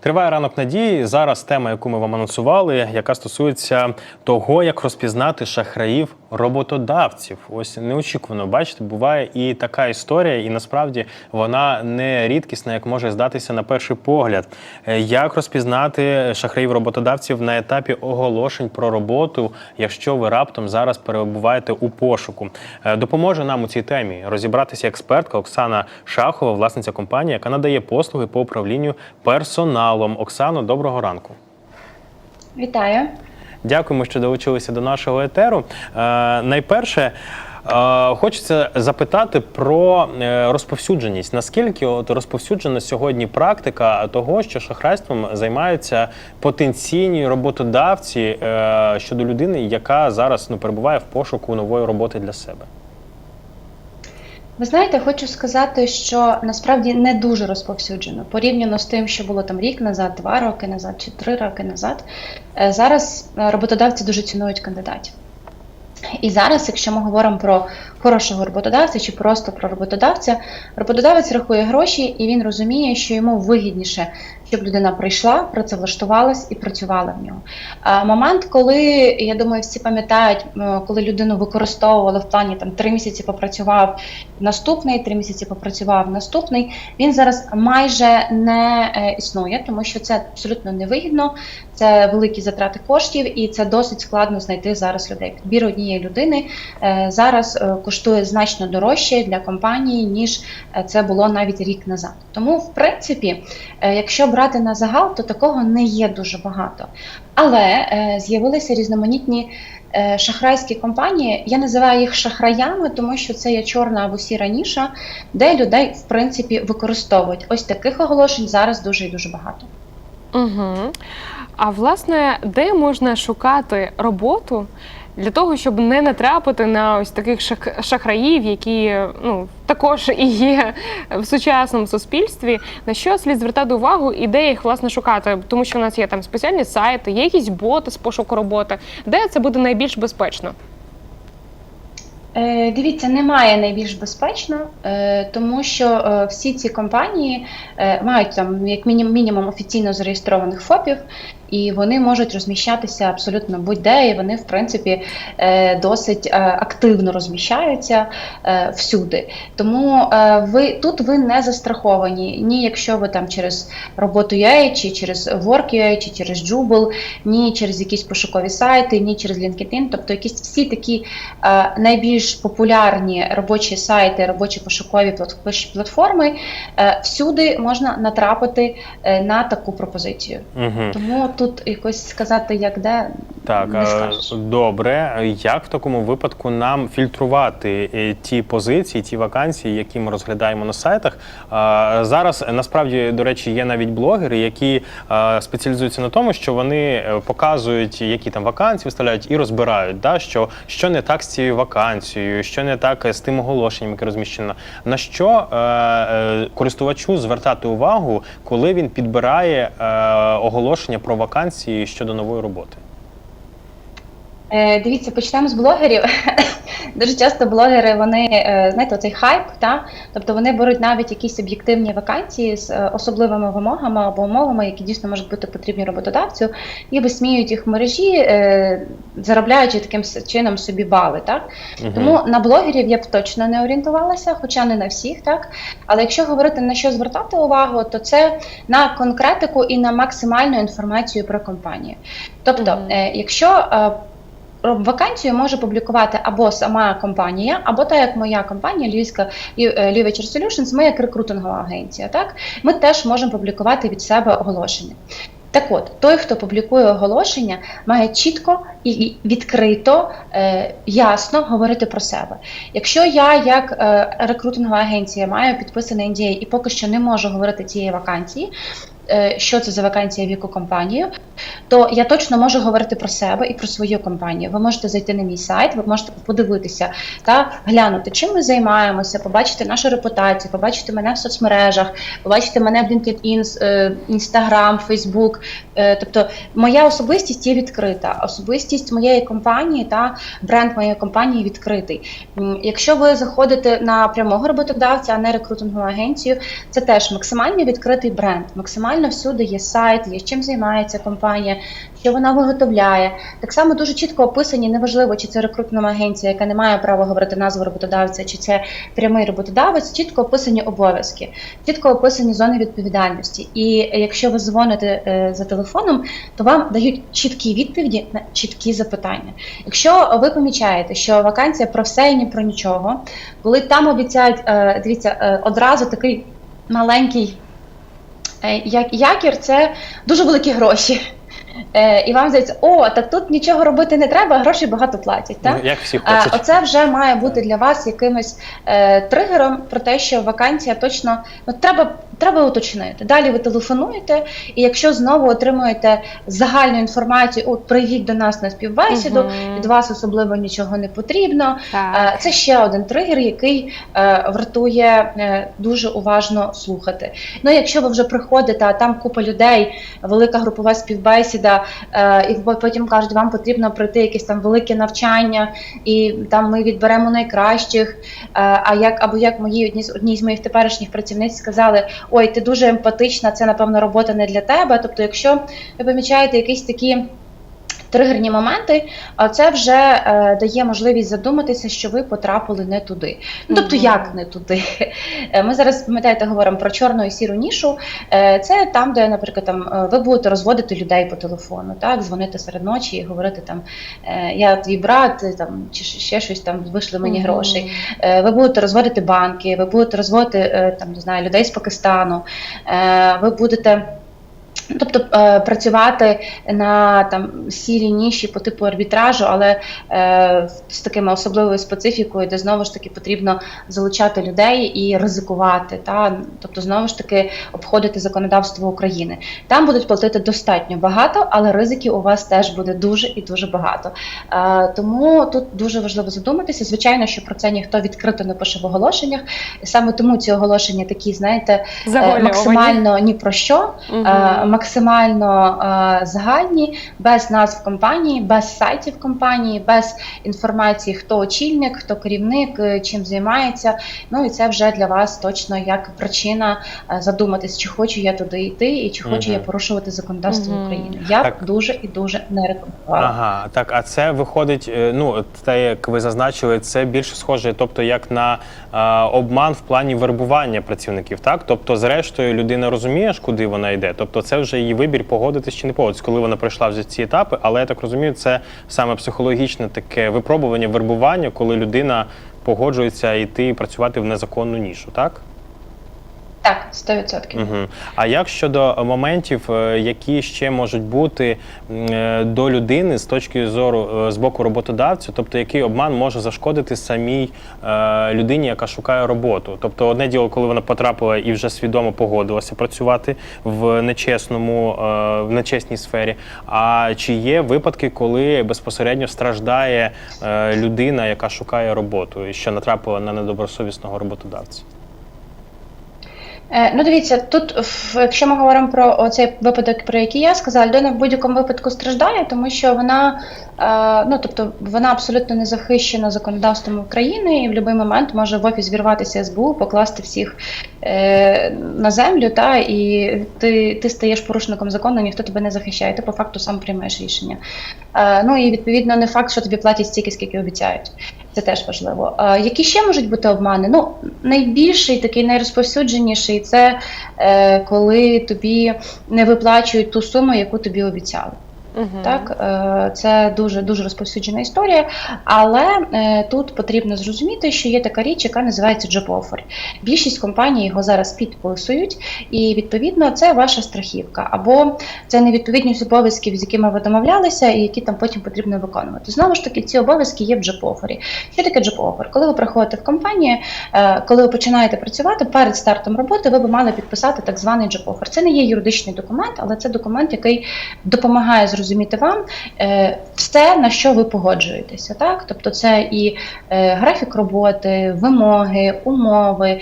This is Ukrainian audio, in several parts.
Триває ранок надії. Зараз тема, яку ми вам анонсували, яка стосується того, як розпізнати шахраїв роботодавців. Ось неочікувано, бачите, буває і така історія, і насправді вона не рідкісна, як може здатися на перший погляд. Е, Як розпізнати шахраїв роботодавців на етапі оголошень про роботу, якщо ви раптом зараз перебуваєте у пошуку? Е, Допоможе нам у цій темі розібратися експертка Оксана Шахова, власниця компанії, яка надає послуги по управлінню персоналом. Оксано, доброго ранку. Вітаю. Дякуємо, що долучилися до нашого етеру. Е, найперше. е, Хочеться запитати про е, розповсюдженість. Наскільки от розповсюджена сьогодні практика того, що шахрайством займаються потенційні роботодавці е, щодо людини, яка зараз ну перебуває в пошуку нової роботи для себе? Ви знаєте, хочу сказати, що насправді не дуже розповсюджено порівняно з тим, що було там рік назад, два роки назад чи три роки назад. Е, Зараз е, роботодавці дуже цінують кандидатів. І зараз, якщо ми говоримо про хорошого роботодавця чи просто про роботодавця, роботодавець рахує гроші і він розуміє, що йому вигідніше, щоб людина прийшла, працевлаштувалась і працювала в нього. А момент, коли я думаю, всі пам'ятають, коли людину використовували в плані там три місяці попрацював наступний, три місяці попрацював наступний. Він зараз майже не е, існує, тому що це абсолютно невигідно, це великі затрати коштів, і це досить складно знайти зараз людей. Підбір однієї людини е, зараз е, коштує значно дорожче для компанії, ніж е, це було навіть рік назад. Тому, в принципі, е, якщо брати на загал, то такого не є дуже багато. Але е, з'явилися різноманітні е, шахрайські компанії. Я називаю їх шахраями, тому що це є чорна або сіра ніша, де людей в принципі використовують. Ось таких оголошень зараз дуже і дуже багато. Угу. А власне, де можна шукати роботу для того, щоб не натрапити на ось таких шах- шахраїв, які ну також і є в сучасному суспільстві, на що слід звертати увагу і де їх власне шукати, тому що у нас є там спеціальні сайти, є якісь боти з пошуку роботи, де це буде найбільш безпечно. Е, Дивіться, немає найбільш безпечно, е, тому що е, всі ці компанії мають там як мінімум офіційно зареєстрованих ФОПів, і вони можуть розміщатися абсолютно будь-де, і вони, в принципі, е, досить е, активно розміщаються е, всюди. Тому ви тут ви не застраховані, ні якщо ви там через роботу.ua, чи через Work.ua, чи через Jubel, ні через якісь пошукові сайти, ні через LinkedIn, тобто якісь всі такі найбільш популярні робочі сайти, робочі пошукові плат- платформи, всюди можна натрапити на таку пропозицію. Угу. Тому тут якось сказати, як де Так, не е, скажеш. добре. Як в такому випадку нам фільтрувати е, ті позиції, ті вакансії, які ми розглядаємо на сайтах? Зараз е, насправді, до речі, є навіть блогери, які спеціалізуються на тому, що вони показують, які там вакансії виставляють, і розбирають, да, що, що не так з цією вакансією, що не так з тим оголошенням, яке розміщено. На що користувачу звертати увагу, коли він підбирає оголошення про вакансії щодо нової роботи? Е, Дивіться, почнемо з блогерів. Дуже часто блогери, вони е, знаєте, оцей хайп, та тобто вони беруть навіть якісь об'єктивні вакансії з е, особливими вимогами або умовами, які дійсно можуть бути потрібні роботодавцю, і висміюють їх в мережі, заробляючи таким чином собі бали. Так Мгм. тому на блогерів я б точно не орієнтувалася, хоча не на всіх, так. Але якщо говорити на що звертати увагу, то це на конкретику і на максимальну інформацію про компанію. Тобто, е, якщо е, Вакансію може публікувати або сама компанія, або та як моя компанія Львівська Львівечір Solutions, ми як рекрутингова агенція. Так ми теж можемо публікувати від себе оголошення. Так от, той, хто публікує оголошення, має чітко і відкрито, е, ясно говорити про себе. Якщо я, як е, рекрутингова агенція, маю підписаний NDA і поки що не можу говорити цієї вакансії, е, що це за вакансія в яку компанію, то я точно можу говорити про себе і про свою компанію. Ви можете зайти на мій сайт, ви можете подивитися та глянути, чим ми займаємося, побачити нашу репутацію, побачити мене в соцмережах, побачити мене в LinkedIn, е, Instagram, Facebook. Е, Тобто моя особистість є відкрита. Особистість моєї компанії та бренд моєї компанії відкритий. Якщо ви заходите на прямого роботодавця, а не рекрутингову агенцію, це теж максимально відкритий бренд. Максимально всюди є сайт, є чим займається компанія, що вона виготовляє. Так само дуже чітко описані, неважливо, чи це рекрутингова агенція, яка не має права говорити назву роботодавця, чи це прямий роботодавець, чітко описані обов'язки, чітко описані зони відповідальності. І якщо ви дзвоните е, за телефоном, то вам дають чіткі відповіді на чіткі запитання. Якщо ви помічаєте, що вакансія про все і ні про нічого, коли там обіцяють, е, дивіться, е, одразу такий маленький як- якір, це дуже великі гроші. Е, І вам здається, о, так тут нічого робити не треба, гроші багато платять. Так? Ну, Як всі хочуть. Оце вже має бути для вас якимось е, тригером про те, що вакансія точно ну, треба, треба уточнити. Далі ви телефонуєте, і якщо знову отримуєте загальну інформацію, от прийдіть до нас на співбесіду, Мгм. від вас особливо нічого не потрібно. Е, Це ще один тригер, який е, вартує е, дуже уважно слухати. Ну, якщо ви вже приходите, а там купа людей, велика групова співбесіда, е, і потім кажуть, вам потрібно пройти якесь там велике навчання, і там ми відберемо найкращих. Е, А як або як мої одні з одні з моїх теперішніх працівниць сказали: ой, ти дуже емпатична, це напевно робота не для тебе. Тобто, якщо ви помічаєте якісь такі. Тригерні моменти, а це вже е, дає можливість задуматися, що ви потрапили не туди. Ну тобто, як не туди? Е, Ми зараз пам'ятаєте, говоримо про чорну і сіру нішу. Е, Це там, де, наприклад, там ви будете розводити людей по телефону, так дзвонити серед ночі і говорити там е, я твій брат, там чи ще- щось там вийшли мені грошей. Е, Ви будете розводити банки, ви будете розводити е, там не знаю людей з Пакистану. е, Ви будете. Тобто е, працювати на там сірій ніші по типу арбітражу, але е, з такими особливою специфікою, де знову ж таки потрібно залучати людей і ризикувати, та тобто знову ж таки обходити законодавство України. Там будуть платити достатньо багато, але ризиків у вас теж буде дуже і дуже багато. Е, тому тут дуже важливо задуматися. Звичайно, що про це ніхто відкрито не пише в оголошеннях. І саме тому ці оголошення такі, знаєте, е, максимально ні про що. Мгм. Максимально е, загальні, без назв компанії, без сайтів компанії, без інформації, хто очільник, хто керівник, е, чим займається. Ну і це вже для вас точно як причина е, задуматись, чи хочу я туди йти, і чи хочу Мгм. я порушувати законодавство Мгм. України. Я Так. дуже і дуже не рекомендувала. Ага, так, а це виходить, е, ну те, як ви зазначили, це більше схоже, тобто як на е, обман в плані вербування працівників, так? Тобто, зрештою, людина розуміє, куди вона йде. Тобто, це вже її вибір погодитись чи не погодитись, коли вона пройшла вже ці етапи. Але я так розумію, це саме психологічне таке випробування, вербування, коли людина погоджується йти працювати в незаконну нішу, так? Так, 100%. Угу. А як щодо моментів, е, які ще можуть бути е, до людини з точки зору е, з боку роботодавця, тобто який обман може зашкодити самій людині, яка шукає роботу? Тобто, одне діло, коли вона потрапила і вже свідомо погодилася працювати в нечесному, в нечесній сфері. А чи є випадки, коли безпосередньо страждає людина, яка шукає роботу, і що натрапила на недобросовісного роботодавця? Е, Ну, дивіться, тут, якщо ми говоримо про цей випадок, про який я сказала, людина в будь-якому випадку страждає, тому що вона, е, ну тобто, вона абсолютно не захищена законодавством України і в будь-який момент може в офіс вірватися СБУ, покласти всіх е, на землю, та і ти, ти стаєш порушником закону, ніхто тебе не захищає, ти по факту сам приймаєш рішення. Ну і відповідно не факт, що тобі платять стільки, скільки обіцяють. Це теж важливо. А, які ще можуть бути обмани? Ну, найбільший, такий найрозповсюдженіший це е, коли тобі не виплачують ту суму, яку тобі обіцяли. Мгм. Так, е, це дуже дуже розповсюджена історія, але е, тут потрібно зрозуміти, що є така річ, яка називається job offer. Більшість компаній його зараз підписують, і відповідно це ваша страхівка, або це невідповідність обов'язків, з якими ви домовлялися, і які там потім потрібно виконувати. Знову ж таки, ці обов'язки є в job offer. Що таке job offer? Коли ви приходите в компанію, е, коли ви починаєте працювати перед стартом роботи, ви б мали підписати так званий job offer. Це не є юридичний документ, але це документ, який допомагає зрозуміти вам е, все, на що ви погоджуєтеся. Так? Тобто це і е, графік роботи, вимоги, умови,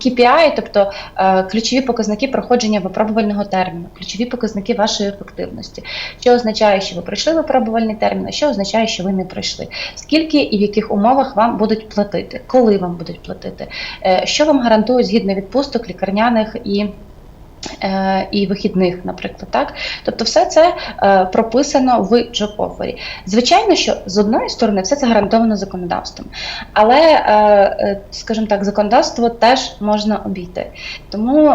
KPI, тобто е, ключові показники проходження випробувального терміну, ключові показники вашої ефективності, що означає, що ви пройшли випробувальний термін, а що означає, що ви не пройшли. Скільки і в яких умовах вам будуть платити, коли вам будуть платити, що вам гарантують згідно відпусток, лікарняних і. Е, І вихідних, наприклад, так, тобто, все це е, прописано в offer. Звичайно, що з одної сторони все це гарантовано законодавством, але, е, скажімо так, законодавство теж можна обійти. Тому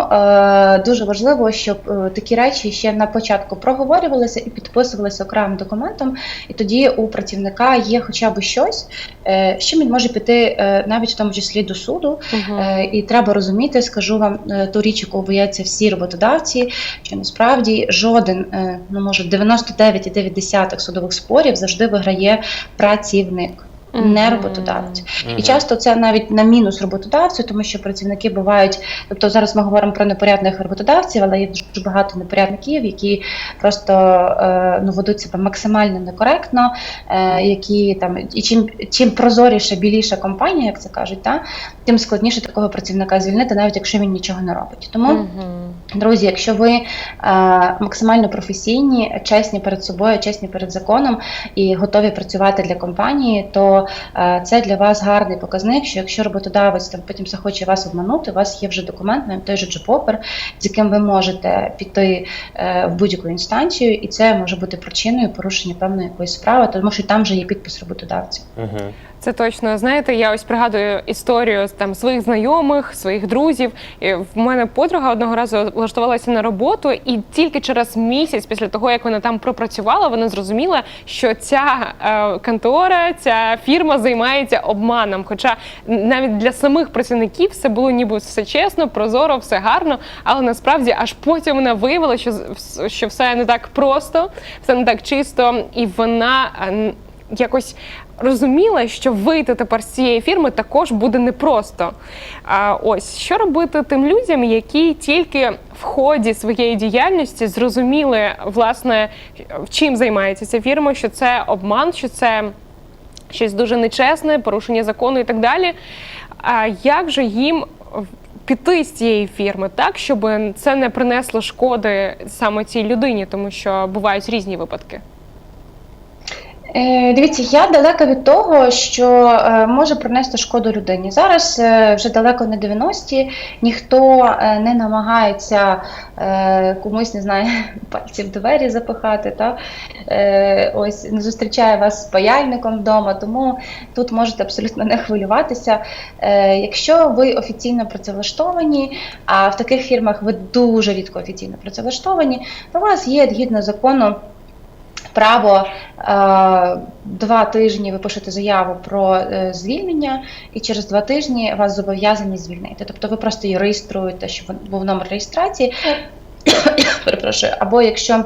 дуже важливо, щоб такі речі ще на початку проговорювалися і підписувалися окремим документом, і тоді у працівника є хоча б щось, з чим він може піти навіть в тому числі до суду. Е, І треба розуміти, скажу вам ту річ, яку бояться всі роботодавці, що насправді жоден, е, ну може 99,9 судових спорів завжди виграє працівник. Не Мгм. роботодавець, і часто це навіть на мінус роботодавцю, тому що працівники бувають. Тобто зараз ми говоримо про непорядних роботодавців, але є дуже багато непорядників, які просто е, ну ведуть себе максимально некоректно, е, які там і чим чим прозоріша, біліша компанія, як це кажуть, та тим складніше такого працівника звільнити, навіть якщо він нічого не робить. Тому. Мгм. Друзі, якщо ви е, максимально професійні, чесні перед собою, чесні перед законом і готові працювати для компанії, то е, це для вас гарний показник. Що якщо роботодавець там потім захоче вас обманути, у вас є вже документ, навіть той же джопопер, з яким ви можете піти е, в будь-яку інстанцію, і це може бути причиною порушення певної якоїсь справи, тому що там вже є підпис роботодавця. Мгм. Це точно. Знаєте, я ось пригадую історію там своїх знайомих, своїх друзів. І в мене подруга одного разу влаштувалася на роботу, і тільки через місяць після того, як вона там пропрацювала, вона зрозуміла, що ця е, контора, ця фірма займається обманом. Хоча навіть для самих працівників все було ніби все чесно, прозоро, все гарно. Але насправді аж потім вона виявила, що що все не так просто, все не так чисто, і вона е, якось розуміла, що вийти тепер з цієї фірми також буде непросто. А ось що робити тим людям, які тільки в ході своєї діяльності зрозуміли, власне, чим займається ця фірма, що це обман, що це щось дуже нечесне, порушення закону і так далі. А як же їм піти з цієї фірми так, щоб це не принесло шкоди саме цій людині, тому що бувають різні випадки? Е, Дивіться, я далека від того, що е, може принести шкоду людині. Зараз е, вже далеко не 90-ті, ніхто не намагається комусь не знаю, пальці в двері запихати, та ось не зустрічає вас з паяльником вдома, тому тут можете абсолютно не хвилюватися. Якщо ви офіційно працевлаштовані, а в таких фірмах ви дуже рідко офіційно працевлаштовані, то у вас є згідно закону право е, два тижні ви пишете заяву про е, звільнення, і через два тижні вас зобов'язані звільнити. Тобто ви просто її реєструєте, щоб був номер реєстрації. Перепрошую, або якщо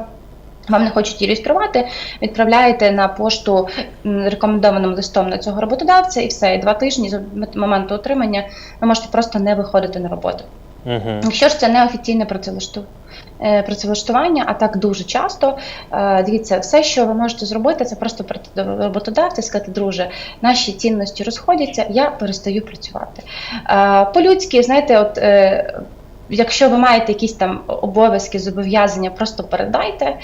вам не хочуть її реєструвати, відправляєте на пошту рекомендованим листом на цього роботодавця, і все, і два тижні з моменту отримання ви можете просто не виходити на роботу. Мгм. Якщо ж це не офіційне е, працевлаштування, а так дуже часто, е, дивіться, все, що ви можете зробити, це просто прийти до роботодавця сказати, друже, наші цінності розходяться, я перестаю працювати. Е, По-людськи, знаєте, от. Якщо ви маєте якісь там обов'язки, зобов'язання, просто передайте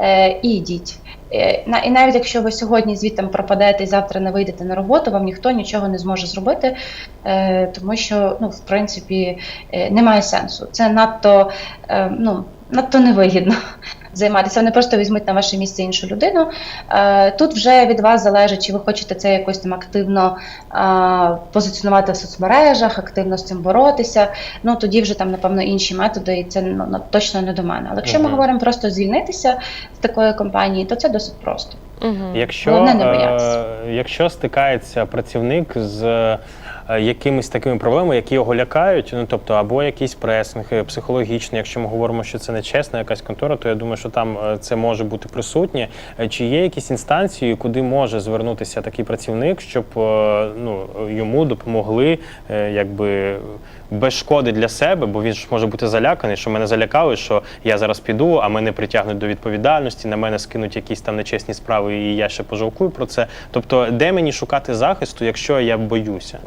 е, і йдіть. Е, І навіть якщо ви сьогодні звідти пропадете і завтра не вийдете на роботу, вам ніхто нічого не зможе зробити, е, тому що ну, в принципі е, немає сенсу. Це надто ну, надто невигідно займатися. Вони просто візьмуть на ваше місце іншу людину. Е, Тут вже від вас залежить, чи ви хочете це якось там активно е, позиціонувати в соцмережах, активно з цим боротися. Ну тоді вже там, напевно, інші методи, і це ну, точно не до мене. Але якщо ми говоримо просто звільнитися з такої компанії, то це досить просто. Угу. Якщо, Головне не боятися. е, якщо стикається працівник з якимись такими проблемами, які його лякають, ну тобто або якийсь пресинг е, психологічний, якщо ми говоримо, що це не чесна якась контора, то я думаю, що там е, це може бути присутнє. Е, Чи є якісь інстанції, куди може звернутися такий працівник, щоб е, ну, йому допомогли е, якби. Без шкоди для себе, бо він ж може бути заляканий, що мене залякали, що я зараз піду, а мене притягнуть до відповідальності, на мене скинуть якісь там нечесні справи, і я ще пожалкую про це. Тобто, де мені шукати захисту, якщо я боюся?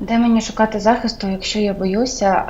Де мені шукати захисту, якщо я боюся?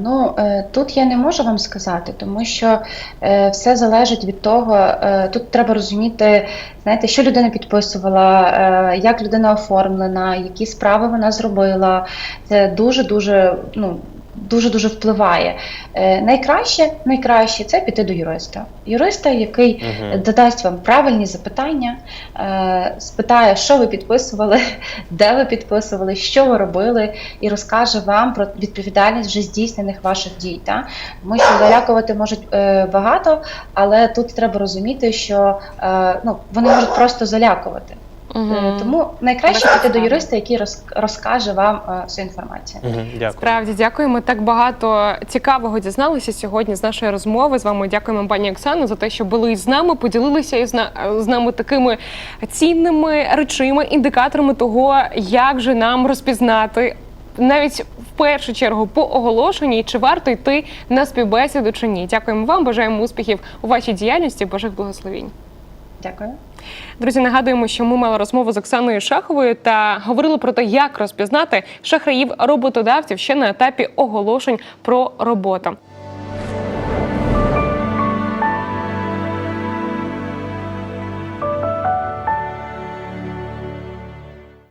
Ну е, тут я не можу вам сказати, тому що е, все залежить від того. Е, тут треба розуміти, знаєте, що людина підписувала, як людина оформлена, які справи вона зробила. Це дуже дуже ну. Дуже дуже впливає. Е, найкраще, найкраще це піти до юриста. Юриста, який Мгм. додасть вам правильні запитання, е, спитає, що ви підписували, де ви підписували, що ви робили, і розкаже вам про відповідальність вже здійснених ваших дій. Та? Тому що залякувати можуть е, багато, але тут треба розуміти, що е, ну, вони можуть просто залякувати. Е, Тому найкраще піти до юриста, який роз- розкаже вам е, всю інформацію. Мгм, Дякую. Справді дякуємо. Так багато цікавого дізналися сьогодні з нашої розмови. З вами дякуємо, пані Оксано, за те, що були з нами, поділилися із на- з нами такими цінними речима, індикаторами того, як же нам розпізнати. Навіть в першу чергу по оголошенні, чи варто йти на співбесіду чи ні. Дякуємо вам, бажаємо успіхів у вашій діяльності, Божих благословінь. Дякую. Друзі, нагадуємо, що ми мали розмову з Оксаною Шаховою та говорили про те, як розпізнати шахраїв роботодавців ще на етапі оголошень про роботу.